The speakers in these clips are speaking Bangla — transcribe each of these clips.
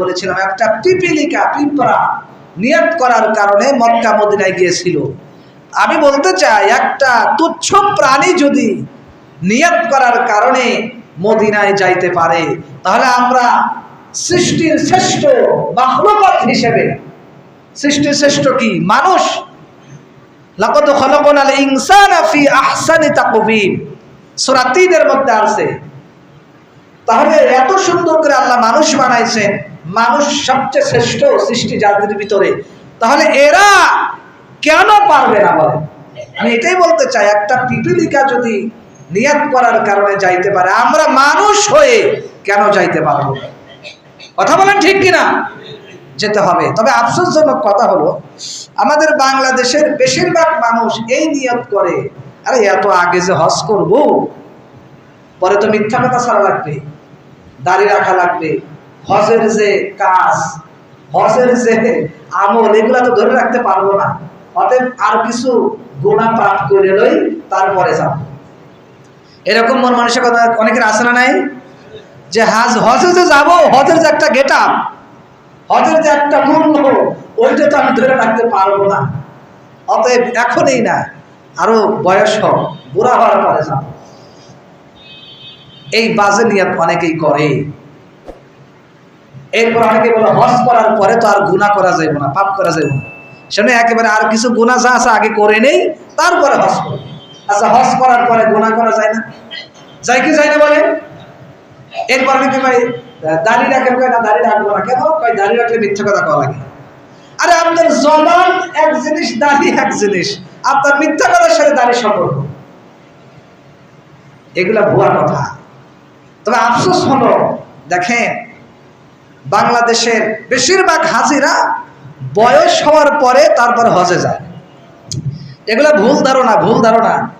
বলেছিলাম, একটা পিপিলিকা, পিঁপড়া নিয়ত করার কারণে মক্কা মদিনায় গিয়েছিল। আমি বলতে চাই, একটা তুচ্ছ প্রাণী যদি নিয়ত করার কারণে মদিনায় যাইতে পারে, তাহলে আমরা সৃষ্টির শ্রেষ্ঠ মাহলুকত হিসেবে, সৃষ্টির শ্রেষ্ঠ কি? মানুষ। লাকত খলকনাল ইনসান ফি আহসানি মধ্যে আছে তাহলে এত সুন্দর করে আল্লাহ মানুষ বানাইছেন মানুষ সবচেয়ে শ্রেষ্ঠ সৃষ্টি জাতির ভিতরে। তাহলে এরা কেন পারবে না বলে? আমি এটাই বলতে চাই, একটা পিপিলিকা যদি নিয়াত করার কারণে যাইতে পারে, আমরা মানুষ হয়ে কেন যাইতে পারব? কথা বলেন ঠিক কিনা? যেতে হবে। তবে আফসোসজনক কথা হলো, আমাদের বাংলাদেশের বেশিরভাগ মানুষ এই নিয়ত করে, আরে, এত আগে যে হজ করব, পরে তো মিথ্যা কথা ছাড়া লাগবে। দাড়ি রাখা লাগবে। হজের যে কাজ, হজের যে আমল, এগুলা তো ধরে রাখতে পারব না। অতএব আর কিছু গোনা পাঠ করে লই তারপরে যাব। এরকম মন মানসিকতা অনেকের আছে না নাই? যে হাজ, হজে যে যাব, হজের যে একটা গেট আপ হজের যে একটা মূল্য, ওইটা তো আমি ধরে রাখতে পারব না। অতএব এখনই না, আরও বয়স হোক বুড়া হওয়ার পরে যাব। এই বাজে নিয়ত অনেকেই করে। এরপর অনেকে বলে, হজ করার পরে তো আর গুণা করা যাইব না, পাপ করা যাইব না। সেখানে একেবারে আর কিছু গুণা যা আছে আগে করে নেই, তারপরে হজ করবে আচ্ছা হজ করার পরে গুণা করা যায় না? যায় কি যায় না বলে? এরপর অনেকে ভাই দাঁড়িয়ে রাখেন কয়, না দাঁড়িয়ে রাখব না, কেন? কয় দাঁড়িয়ে রাখলে মিথ্যা কথা কওয়া লাগে। আরে, আপনার জবান এক জিনিস দাঁড়িয়ে এক জিনিস। আপনার মিথ্যা কথার সাথে দাঁড়িয়ে সম্পর্ক। এগুলা ভুয়া কথা। তবে আফসোস হলো, দেখেন, বাংলাদেশের বেশিরভাগ হাজিরা বয়স হওয়ার পরে তারপরে হজে যায়। এগুলা ভুল ধারণা ভুল ধারণা।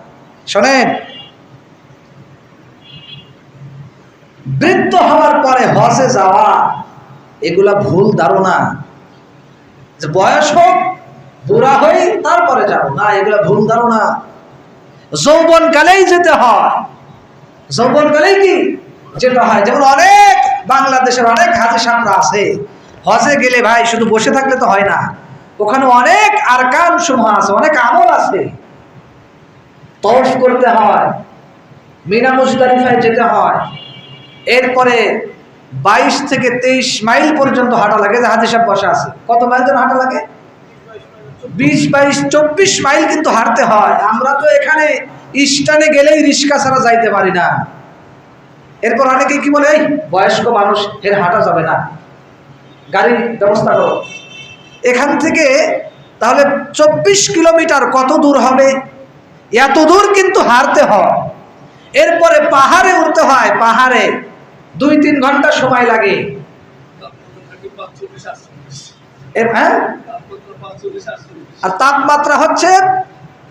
শোনেন, বৃদ্ধ হওয়ার পরে হজে যাওয়া, এগুলা ভুল ধারণা। যে বয়স হোক, বুড়া হই, তারপরে যাও। না, এগুলা ভুল ধারণা। যৌবন কালেই যেতে হয়। যৌবন কালেই কি? যেতে হয়, যেমন অনেক বাংলাদেশের অনেক হাজি সামরা আছে। হজে গেলে ভাই শুধু বসে থাকলে তো হয় না। ওখানে অনেক আরকান সমূহ আছে, অনেক আমল আছে। তফ করতে হয়, মিনা মুজদারিফায় যেতে হয়। এরপরে বাইশ থেকে তেইশ মাইল পর্যন্ত হাঁটা লাগে, যে হাজি সাহেব বসা আছে। কত মাইল যেন হাঁটা লাগে? বিশ, বাইশ, চব্বিশ মাইল কিন্তু হাঁটতে হয়। আমরা তো এখানে স্টানে গেলেই রিক্সা ছাড়া যাইতে পারি না। এরপর অনেকে কি বলে, এই, বয়স্ক মানুষ, এর হাঁটা যাবে না। গাড়ির ব্যবস্থা করো। এখান থেকে তাহলে চব্বিশ কিলোমিটার কত দূর হবে? এত দূর কিন্তু হারতে হয়। এরপরে পাহাড়ে উঠতে হয়, পাহাড়ে। দুই তিন ঘণ্টা সময় লাগে। হ্যাঁ? আর তাপমাত্রা হচ্ছে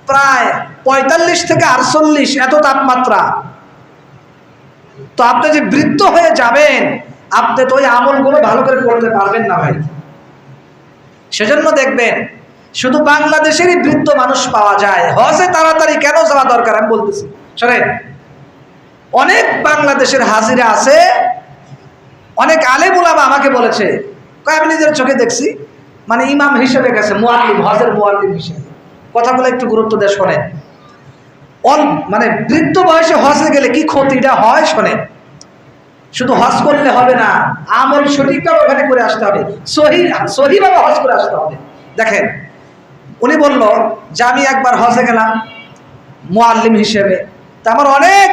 প্রায় পঁয়তাল্লিশ থেকে আটচল্লিশ, এত তাপমাত্রা। তো আপনি যে বৃদ্ধ হয়ে যাবেন, আপনি তো ওই আমলগুলো ভালো করে করতে পারবেন না ভাই। সেজন্য দেখবেন, শুধু বাংলাদেশেরই বৃদ্ধ মানুষ পাওয়া যায়। হজে তাড়াতাড়ি কেন যাওয়া দরকার? আমি বলতেছি। শোনেন, অনেক বাংলাদেশের হাজিরা আছে, অনেক আলেম উলামা আমাকে বলেছে আমি নিজের চোখে দেখছি। মানে ইমাম হিসেবে গেছে মোয়াল্লিম হজের মোয়াল্লিম হিসেবে। কথাগুলো একটু গুরুত্ব দিয়ে শোনেন। অল মানে বৃদ্ধ বয়সে হজে গেলে কি ক্ষতিটা হয় শোনে? শুধু হজ করলে হবে না, আমল সঠিকভাবে ওখানে করে আসতে হবে। সহি সহিভাবে হজ করে আসতে হবে। দেখেন, উনি বলল, যে আমি একবার হজে গেলাম মোয়াল্লিম হিসেবে। তা আমার অনেক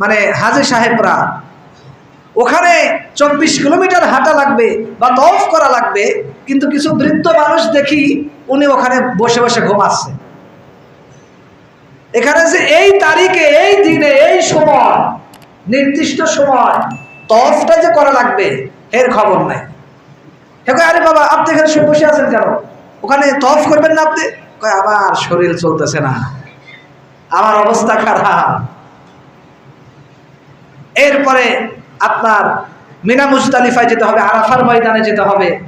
মানে হাজি সাহেবরা, ওখানে চব্বিশ কিলোমিটার হাঁটা লাগবে বা তফ করা লাগবে, কিন্তু কিছু বৃদ্ধ মানুষ দেখি উনি ওখানে বসে বসে ঘুমাচ্ছে। এখানে যে এই তারিখে, এই দিনে, এই সময়, নির্দিষ্ট সময়। তফটা যে করা লাগবে, এর খবর নাই। আরে বাবা, আপনি এখানে শুয়ে বসে আছেন কেন? ওখানে তফ করবেন না আপনি? কয়, আমার শরীর চলতেছে না। আমার অবস্থা খারাপ। এরপরে আপনার মিনা মুজতালিফায় যেতে হবে, আরাফার ময়দানে যেতে হবে।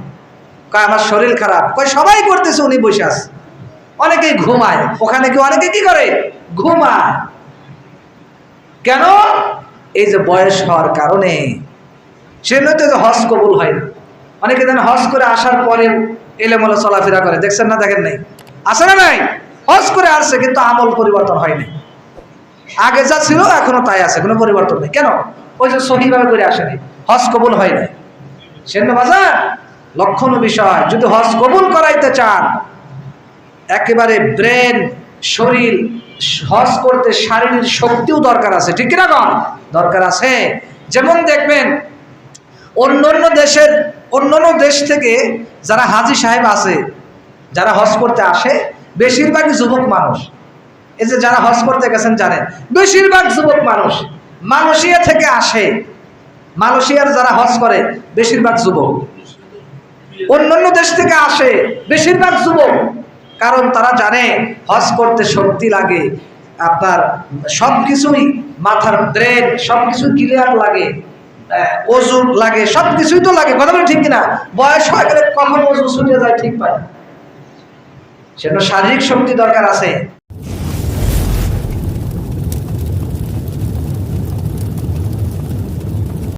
কয়, আমার শরীর খারাপ। কয়, সবাই করতেছে, উনি বসে আছে। অনেকেই ঘুমায়। ওখানে কি, অনেকে কি করে? ঘুমায়। কেন? এই যে বয়স হওয়ার কারণে। সে নয়তো যে কবুল হয় না। অনেকে যেন হজ করে আসার পরে এলেমলে চলাফেরা করে। দেখছেন না, দেখেন নাই? আসে না নাই? হজ করে আসছে, কিন্তু আমল পরিবর্তন হয়নি আগে যা ছিল, এখনও তাই আছে, কোনো পরিবর্তন নেই। কেন? ওই যে সহিভাবে করে আসেনি। হজ কবুল হয় নাই। সেন বাজার লক্ষণ বিষয়, যদি হজ কবুল করাইতে চান, একেবারে ব্রেন, শরীর হজ করতে শারীরিক শক্তিও দরকার আছে, ঠিক কিনা কম দরকার আছে। যেমন দেখবেন, অন্য অন্য দেশের, অন্য অন্য দেশ থেকে যারা হাজি সাহেব আছে, যারা হজ করতে আসে, বেশিরভাগই যুবক মানুষ। এই যে যারা হজ করতে গেছেন জানেন, বেশিরভাগ যুবক মানুষ। মালয়েশিয়া থেকে আসে। মালয়েশিয়ার যারা হজ করে, বেশিরভাগ যুবক। অন্যান্য দেশ থেকে আসে, বেশিরভাগ যুবক। কারণ তারা জানে হজ করতে শক্তি লাগে, আপনার সবকিছুই মাথার ব্রেন, সবকিছু ক্লিয়ার লাগে ওজন লাগে সব কিছুই তো লাগে, কথা বলে ঠিক কিনা? বয়স হয়ে গেলে কখন ওজন ছুটে যায় ঠিক পায়। সেটা শারীরিক শক্তি দরকার আছে।